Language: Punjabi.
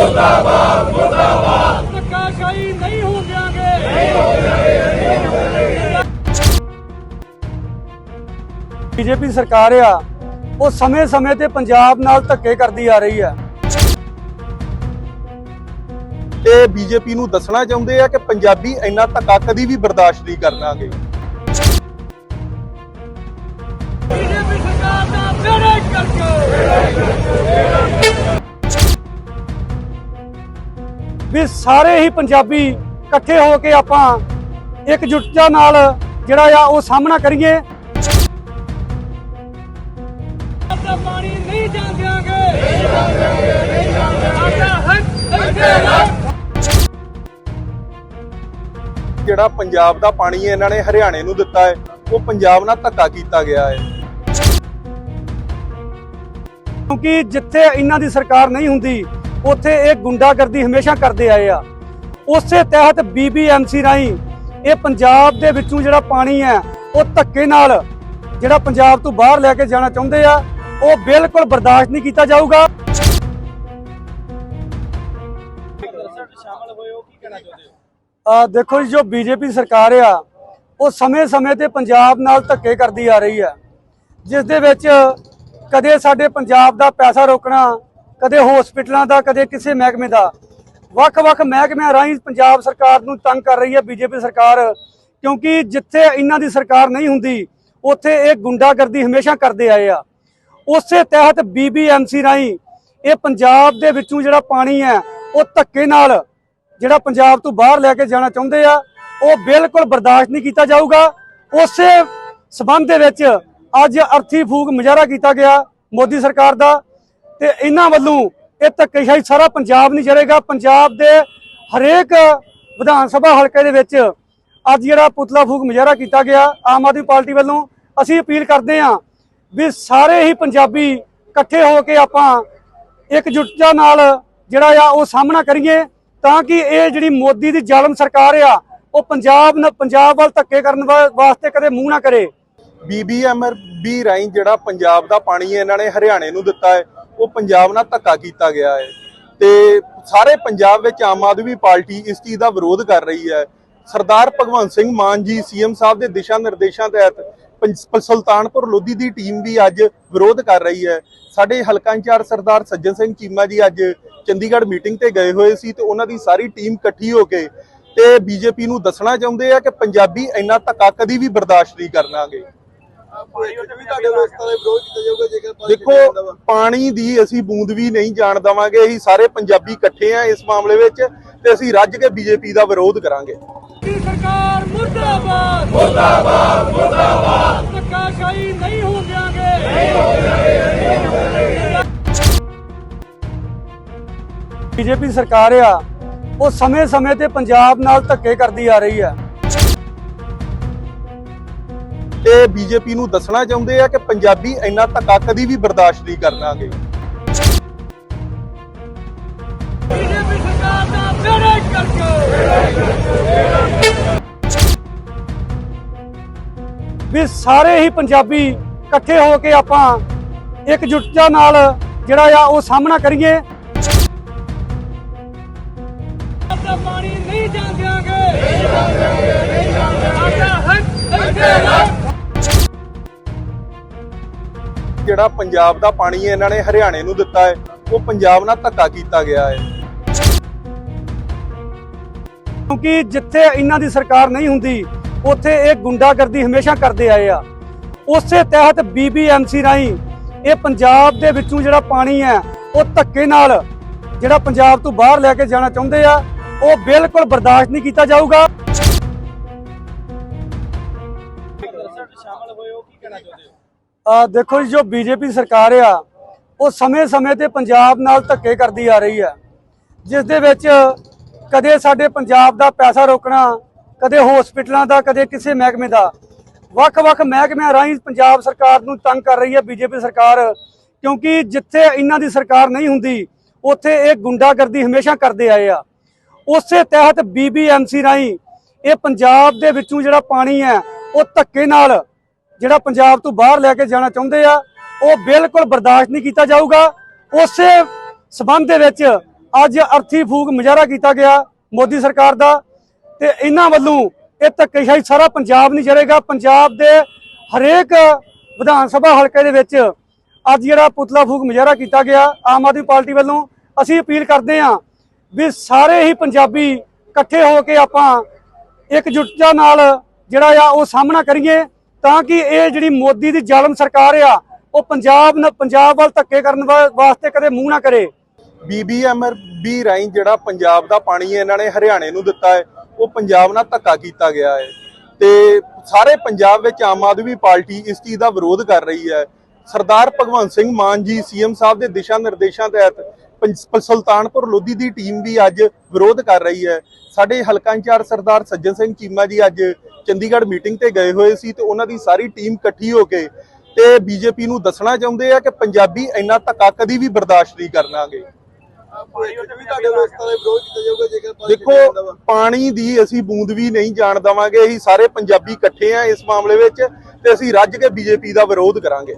ਮੁਰਦਾਬਾਦ ਮੁਰਦਾਬਾਦ। ਧੱਕਾਸ਼ਾਹੀ ਨਹੀਂ ਹੋ ਦਿਆਂਗੇ। ਨਹੀਂ ਹੋ ਬੀਜੇਪੀ ਸਰਕਾਰ ਆ ਉਹ ਸਮੇਂ-ਸਮੇਂ ਤੇ ਪੰਜਾਬ ਨਾਲ ਧੱਕੇ ਕਰਦੀ ਆ ਰਹੀ ਆ। ਤੇ ਬੀਜੇਪੀ ਨੂੰ ਦੱਸਣਾ ਚਾਹੁੰਦੇ ਆ ਕਿ ਪੰਜਾਬੀ ਇੰਨਾ ਧੱਕਾ ਕਦੀ ਵੀ ਬਰਦਾਸ਼ਤ ਨਹੀਂ ਕਰਨਾਗੇ ਬੀਜੇਪੀ ਸਰਕਾਰ ਦਾ ਬੇੜਾ ਕਰਕੇ। ਵੀ ਸਾਰੇ ਹੀ ਪੰਜਾਬੀ ਇਕੱਠੇ ਹੋ ਕੇ ਆਪਾਂ ਇਕਜੁੱਟਤਾ ਨਾਲ ਜਿਹੜਾ ਆ ਉਹ ਸਾਹਮਣਾ ਕਰੀਏ। ਸਾਡਾ ਪਾਣੀ ਨਹੀਂ ਜਾਣ ਦਿਆਂਗੇ। ਨਹੀਂ ਜਾਣ ਦਿਆਂਗੇ ਨਹੀਂ ਜਾਣ ਦਿਆਂਗੇ ਸਾਡਾ ਹੱਕ ਇੱਥੇ ਹੈ ਜਿਹੜਾ ਪੰਜਾਬ ਦਾ ਪਾਣੀ ਹੈ ਇਹਨਾਂ ਨੇ ਹਰਿਆਣੇ ਨੂੰ ਦਿੱਤਾ ਹੈ। ਉਹ ਪੰਜਾਬ ਨਾਲ ਧੱਕਾ ਕੀਤਾ ਗਿਆ ਹੈ। ਕਿਉਂਕਿ ਜਿੱਥੇ ਇਹਨਾਂ ਦੀ ਸਰਕਾਰ ਨਹੀਂ ਹੁੰਦੀ ਉੱਥੇ ਇਹ ਗੁੰਡਾਗਰਦੀ ਹਮੇਸ਼ਾ ਕਰਦੇ ਆਏ ਆ। ਉਸੇ ਤਹਿਤ ਬੀਬੀਐਮਸੀ ਰਾਹੀਂ ਇਹ ਪੰਜਾਬ ਦੇ ਵਿੱਚੋਂ ਜਿਹੜਾ ਪਾਣੀ ਹੈ, ਉਹ ਧੱਕੇ ਨਾਲ ਜਿਹੜਾ ਪੰਜਾਬ ਤੋਂ ਬਾਹਰ ਲੈ ਕੇ ਜਾਣਾ ਚਾਹੁੰਦੇ ਆ, ਉਹ ਬਿਲਕੁਲ ਬਰਦਾਸ਼ਤ ਨਹੀਂ ਕੀਤਾ ਜਾਊਗਾ। ਆ ਦੇਖੋ ਜੀ, ਜੋ ਬੀਜੇਪੀ ਸਰਕਾਰ ਆ, ਉਹ ਸਮੇਂ-ਸਮੇਂ ਤੇ ਪੰਜਾਬ ਨਾਲ ਧੱਕੇ ਕਰਦੀ ਆ ਰਹੀ ਆ ਜਿਸ ਦੇ ਵਿੱਚ ਕਦੇ ਸਾਡੇ ਪੰਜਾਬ ਦਾ ਪੈਸਾ ਰੋਕਣਾ ਕਦੇ ਹਸਪੀਟਲਾਂ ਦਾ, ਕਦੇ ਕਿਸੇ ਮਹਿਕਮੇ ਦਾ। ਵੱਖ-ਵੱਖ ਮਹਿਕਮਿਆਂ ਰਾਹੀਂ ਪੰਜਾਬ ਸਰਕਾਰ ਨੂੰ ਤੰਗ ਕਰ ਰਹੀ ਹੈ ਬੀਜੇਪੀ ਸਰਕਾਰ, ਕਿਉਂਕਿ ਜਿੱਥੇ ਇਹਨਾਂ ਦੀ ਸਰਕਾਰ ਨਹੀਂ ਹੁੰਦੀ, ਉੱਥੇ ਇਹ ਗੁੰਡਾਗਰਦੀ ਹਮੇਸ਼ਾ ਕਰਦੇ ਆਏ ਆ। ਉਸੇ ਤਹਿਤ ਬੀਬੀਐਮਸੀ ਰਾਹੀਂ ਇਹ ਪੰਜਾਬ ਦੇ ਵਿੱਚੋਂ ਜਿਹੜਾ ਪਾਣੀ ਹੈ, ਉਹ ਧੱਕੇ ਨਾਲ ਜਿਹੜਾ ਪੰਜਾਬ ਤੋਂ ਬਾਹਰ ਲੈ ਕੇ ਜਾਣਾ ਚਾਹੁੰਦੇ ਆ, ਉਹ ਬਿਲਕੁਲ ਬਰਦਾਸ਼ਤ ਨਹੀਂ ਕੀਤਾ ਜਾਊਗਾ। ਉਸੇ ਸਬੰਧ ਦੇ ਵਿੱਚ ਅੱਜ ਅਰਥੀ ਫੂਕ ਮੁਜ਼ਾਹਰਾ ਕੀਤਾ ਗਿਆ ਮੋਦੀ ਸਰਕਾਰ ਦਾ। ਤੇ ਇਹਨਾਂ ਵੱਲੋਂ ਇਹ ਧੱਕੇਸ਼ਾਹੀ ਸਾਰਾ ਪੰਜਾਬ ਨਹੀਂ ਚਲੇਗਾ ਪੰਜਾਬ ਦੇ ਹਰੇਕ ਵਿਧਾਨ ਸਭਾ ਹਲਕੇ ਦੇ ਵਿੱਚ ਅੱਜ ਜਿਹੜਾ ਪੁਤਲਾ ਫੂਕ ਮੁਜ਼ਾਹਰਾ ਕੀਤਾ ਗਿਆ ਆਮ ਆਦਮੀ ਪਾਰਟੀ ਵੱਲੋਂ। ਅਸੀਂ ਅਪੀਲ ਕਰਦੇ ਹਾਂ ਵੀ ਸਾਰੇ ਹੀ ਪੰਜਾਬੀ ਇਕੱਠੇ ਹੋ ਕੇ ਆਪਾਂ ਇਕਜੁੱਟਤਾ ਨਾਲ ਜਿਹੜਾ ਆ ਉਹ ਸਾਹਮਣਾ ਕਰੀਏ ਤਾਂ ਕਿ ਇਹ ਜਿਹੜੀ ਮੋਦੀ ਦੀ ਜ਼ਾਲਮ ਸਰਕਾਰ ਆ, ਉਹ ਪੰਜਾਬ ਨ ਪੰਜਾਬ ਵੱਲ ਧੱਕੇ ਕਰਨ ਵਾ- ਵਾਸਤੇ ਕਦੇ ਮੂੰਹ ਨਾ ਕਰੇ। ਬੀਬੀਐਮਬੀ ਰਾਹੀਂ ਜਿਹੜਾ ਪੰਜਾਬ ਦਾ ਪਾਣੀ ਇਹਨਾਂ ਨੇ ਹਰਿਆਣੇ ਨੂੰ ਦਿੱਤਾ ਹੈ। ਉਹ ਪੰਜਾਬ ਨਾਲ ਧੱਕਾ ਕੀਤਾ ਗਿਆ ਹੈ ਤੇ ਸਾਰੇ ਪੰਜਾਬ ਵਿੱਚ ਆਮ ਆਦਮੀ ਪਾਰਟੀ ਇਸ ਚੀਜ਼ ਦਾ ਵਿਰੋਧ ਕਰ ਰਹੀ ਹੈ। ਸਰਦਾਰ ਭਗਵੰਤ ਸਿੰਘ ਮਾਨ ਜੀ ਸੀਐਮ ਸਾਹਿਬ ਦੇ ਦਿਸ਼ਾ ਨਿਰਦੇਸ਼ਾਂ ਤਹਿਤ ਸੁਲਤਾਨਪੁਰ ਲੋਧੀ ਦੀ ਟੀਮ ਵੀ ਅੱਜ ਵਿਰੋਧ ਕਰ ਰਹੀ ਹੈ। ਸਾਡੇ ਹਲਕਾ ਇੰਚਾਰਜ ਸਰਦਾਰ ਸੱਜਣ ਸਿੰਘ ਚੀਮਾ ਜੀ ਅੱਜ ਚੰਡੀਗੜ੍ਹ ਮੀਟਿੰਗ ਤੇ ਗਏ ਹੋਏ ਸੀ ਤੇ ਉਹਨਾਂ ਦੀ ਸਾਰੀ ਟੀਮ ਇਕੱਠੀ ਹੋ ਕੇ ਤੇ ਬੀਜੇਪੀ ਨੂੰ ਦੱਸਣਾ ਚਾਹੁੰਦੇ ਆ ਕਿ ਪੰਜਾਬੀ ਇੰਨਾ ਧੱਕਾ ਕਦੀ ਵੀ ਬਰਦਾਸ਼ਤ ਨਹੀਂ ਕਰਨਾਗੇ। ਦੇਖੋ ਪਾਣੀ ਦੀ ਅਸੀਂ ਬੂੰਦ ਵੀ ਨਹੀਂ ਜਾਣ ਦਵਾਂਗੇ ਅਸੀਂ ਸਾਰੇ ਪੰਜਾਬੀ ਇਕੱਠੇ ਆ ਇਸ ਮਾਮਲੇ ਵਿੱਚ ਤੇ ਅਸੀਂ ਰੱਜ ਕੇ ਬੀਜੇਪੀ ਦਾ ਵਿਰੋਧ ਕਰਾਂਗੇ। ਸਰਕਾਰ ਮੁਰਦਾਬਾਦ। ਮੁਰਦਾਬਾਦ ਮੁਰਦਾਬਾਦ। ਧੱਕਾਸ਼ਾਹੀ ਨਹੀਂ ਹੋ ਦਿਆਂਗੇ। ਨਹੀਂ ਹੋ ਬੀਜੇਪੀ ਸਰਕਾਰ ਆ ਉਹ ਸਮੇਂ-ਸਮੇਂ ਤੇ ਪੰਜਾਬ ਨਾਲ ਧੱਕੇ ਕਰਦੀ ਆ ਰਹੀ ਆ। ਤੇ ਬੀਜੇਪੀ ਨੂੰ ਦੱਸਣਾ ਚਾਹੁੰਦੇ ਆ ਕਿ ਪੰਜਾਬੀ ਇੰਨਾ ਧੱਕਾ ਕਦੀ ਵੀ ਬਰਦਾਸ਼ਤ ਨਹੀਂ ਕਰਨਾਗੇ ਬੀਜੇਪੀ ਸਰਕਾਰ ਦਾ ਬੇੜਾ ਕਰਕੇ। ਵੀ ਸਾਰੇ ਹੀ ਪੰਜਾਬੀ ਇਕੱਠੇ ਹੋ ਕੇ ਆਪਾਂ ਇਕਜੁੱਟਤਾ ਨਾਲ ਜਿਹੜਾ ਆ ਉਹ ਸਾਹਮਣਾ ਕਰੀਏ। ਪਾਣੀ ਨਹੀਂ ਜਾਣ ਜਿਹੜਾ ਪੰਜਾਬ ਦਾ ਪਾਣੀ ਹੈ, ਇਹਨਾਂ ਨੇ ਹਰਿਆਣੇ ਨੂੰ ਦਿੱਤਾ ਹੈ। ਉਹ ਪੰਜਾਬ ਨਾਲ ਧੱਕਾ ਕੀਤਾ ਗਿਆ ਹੈ। ਕਿਉਂਕਿ ਜਿੱਥੇ ਇਹਨਾਂ ਦੀ ਸਰਕਾਰ ਨਹੀਂ ਹੁੰਦੀ, ਉੱਥੇ ਇਹ ਗੁੰਡਾਗਰਦੀ ਹਮੇਸ਼ਾ ਕਰਦੇ ਆਏ ਆ। ਉਸੇ ਤਹਿਤ ਬੀਬੀਐਮਸੀ ਰਾਹੀਂ ਇਹ ਪੰਜਾਬ ਦੇ ਵਿੱਚੋਂ ਜਿਹੜਾ ਪਾਣੀ ਹੈ, ਉਹ ਧੱਕੇ ਨਾਲ ਜਿਹੜਾ ਪੰਜਾਬ ਤੋਂ ਬਾਹਰ ਲੈ ਕੇ ਜਾਣਾ ਚਾਹੁੰਦੇ ਆ, ਉਹ ਬਿਲਕੁਲ ਬਰਦਾਸ਼ਤ ਨਹੀਂ ਕੀਤਾ ਜਾਊਗਾ। ਦੇਖੋ ਜੀ, ਜੋ ਬੀਜੇਪੀ ਸਰਕਾਰ ਆ, ਉਹ ਸਮੇਂ-ਸਮੇਂ ਤੇ ਪੰਜਾਬ ਨਾਲ ਧੱਕੇ ਕਰਦੀ ਆ ਰਹੀ ਆ। ਜਿਸ ਦੇ ਵਿੱਚ ਕਦੇ ਸਾਡੇ ਪੰਜਾਬ ਦਾ ਪੈਸਾ ਰੋਕਣਾ, ਕਦੇ ਹਸਪੀਟਲਾਂ ਦਾ, ਕਦੇ ਕਿਸੇ ਮਹਿਕਮੇ ਦਾ, ਵੱਖ-ਵੱਖ ਮਹਿਕਮਿਆਂ ਰਾਹੀਂ ਪੰਜਾਬ ਸਰਕਾਰ ਨੂੰ ਤੰਗ ਕਰ ਰਹੀ ਹੈ ਬੀਜੇਪੀ ਸਰਕਾਰ, ਕਿਉਂਕਿ ਜਿੱਥੇ ਇਹਨਾਂ ਦੀ ਸਰਕਾਰ ਨਹੀਂ ਹੁੰਦੀ, ਉੱਥੇ ਇਹ ਗੁੰਡਾਗਰਦੀ ਹਮੇਸ਼ਾ ਕਰਦੇ ਆਏ ਆ। ਉਸੇ ਤਹਿਤ ਬੀਬੀਐਮਸੀ ਰਾਹੀਂ ਇਹ ਪੰਜਾਬ ਦੇ ਵਿੱਚੋਂ ਜਿਹੜਾ ਪਾਣੀ ਹੈ, ਉਹ ਧੱਕੇ ਨਾਲ ਜਿਹੜਾ ਪੰਜਾਬ ਤੋਂ ਬਾਹਰ ਲੈ ਕੇ ਜਾਣਾ ਚਾਹੁੰਦੇ ਆ, ਉਹ ਬਿਲਕੁਲ ਬਰਦਾਸ਼ਤ ਨਹੀਂ ਕੀਤਾ ਜਾਊਗਾ। ਉਸੇ ਸਬੰਧ ਦੇ ਵਿੱਚ ਅੱਜ ਅਰਥੀ ਫੂਕ ਮੁਜ਼ਾਹਰਾ ਕੀਤਾ ਗਿਆ ਮੋਦੀ ਸਰਕਾਰ ਦਾ ਤੇ ਇਹਨਾਂ ਵੱਲੋਂ ਇਹ ਧੱਕੇਸ਼ਾਹੀ ਸਾਰਾ ਪੰਜਾਬ ਨਹੀਂ ਚਲੇਗਾ ਪੰਜਾਬ ਦੇ ਹਰੇਕ ਵਿਧਾਨ ਸਭਾ ਹਲਕੇ ਦੇ ਵਿੱਚ ਅੱਜ ਜਿਹੜਾ ਪੁਤਲਾ ਫੂਕ ਮੁਜ਼ਾਹਰਾ ਕੀਤਾ ਗਿਆ ਆਮ ਆਦਮੀ ਪਾਰਟੀ ਵੱਲੋਂ। ਅਸੀਂ ਅਪੀਲ ਕਰਦੇ ਹਾਂ ਵੀ ਸਾਰੇ ਹੀ ਪੰਜਾਬੀ ਇਕੱਠੇ ਹੋ ਕੇ ਆਪਾਂ ਇਕਜੁੱਟਤਾ ਨਾਲ ਜਿਹੜਾ ਆ ਉਹ ਸਾਹਮਣਾ ਕਰੀਏ। ਤਾਂ ਕਿ ਇਹ ਜਿਹੜੀ ਮੋਦੀ ਦੀ ਜ਼ਾਲਮ ਸਰਕਾਰ ਆ, ਉਹ ਪੰਜਾਬ ਨ- ਪੰਜਾਬ ਵੱਲ ਧੱਕੇ ਕਰਨ ਵਾਸਤੇ ਕਦੇ ਮੂੰਹ ਨਾ ਕਰੇ। ਬੀਬੀਐਮਬੀ ਰਾਹੀਂ ਜਿਹੜਾ ਪੰਜਾਬ ਦਾ ਪਾਣੀ ਇਹਨਾਂ ਨੇ ਹਰਿਆਣੇ ਨੂੰ ਦਿੱਤਾ ਹੈ, ਉਹ ਪੰਜਾਬ ਨਾਲ ਧੱਕਾ ਕੀਤਾ ਗਿਆ ਹੈ। ਤੇ ਸਾਰੇ ਪੰਜਾਬ ਵਿੱਚ ਆਮ ਆਦਮੀ ਪਾਰਟੀ ਇਸ ਚੀਜ਼ ਦਾ ਵਿਰੋਧ ਕਰ ਰਹੀ ਹੈ। ਸਰਦਾਰ ਭਗਵੰਤ ਸਿੰਘ ਮਾਨ ਜੀ ਸੀਐਮ ਸਾਹਿਬ ਦੇ ਦਿਸ਼ਾ ਨਿਰਦੇਸ਼ਾਂ ਤਹਿਤ ਸੁਲਤਾਨਪੁਰ ਲੋਧੀ ਦੀ ਟੀਮ ਵੀ ਅੱਜ ਵਿਰੋਧ ਕਰ ਰਹੀ ਹੈ। ਸਾਡੇ ਹਲਕਾ ਇੰਚਾਰਜ ਸਰਦਾਰ ਸੱਜਣ ਸਿੰਘ ਚੀਮਾ ਜੀ ਅੱਜ ਚੰਡੀਗੜ੍ਹ ਮੀਟਿੰਗ ਤੇ ਗਏ ਹੋਏ ਸੀ ਤੇ ਉਹਨਾਂ ਦੀ ਸਾਰੀ ਟੀਮ ਇਕੱਠੀ ਹੋ ਕੇ ਤੇ ਬੀਜੇਪੀ ਨੂੰ ਦੱਸਣਾ ਚਾਹੁੰਦੇ ਆ ਕਿ ਪੰਜਾਬੀ ਇੰਨਾ ਧੱਕਾ ਕਦੀ ਵੀ ਬਰਦਾਸ਼ਤ ਨਹੀਂ ਕਰਨਾਗੇ। ਦੇਖੋ, ਪਾਣੀ ਦੀ ਅਸੀਂ ਬੂੰਦ ਵੀ ਨਹੀਂ ਜਾਣ ਦਵਾਂਗੇ। ਅਸੀਂ ਸਾਰੇ ਪੰਜਾਬੀ ਇਕੱਠੇ ਆ ਇਸ ਮਾਮਲੇ ਵਿੱਚ ਤੇ ਅਸੀਂ ਰੱਜ ਕੇ ਬੀਜੇਪੀ ਦਾ ਵਿਰੋਧ ਕਰਾਂਗੇ।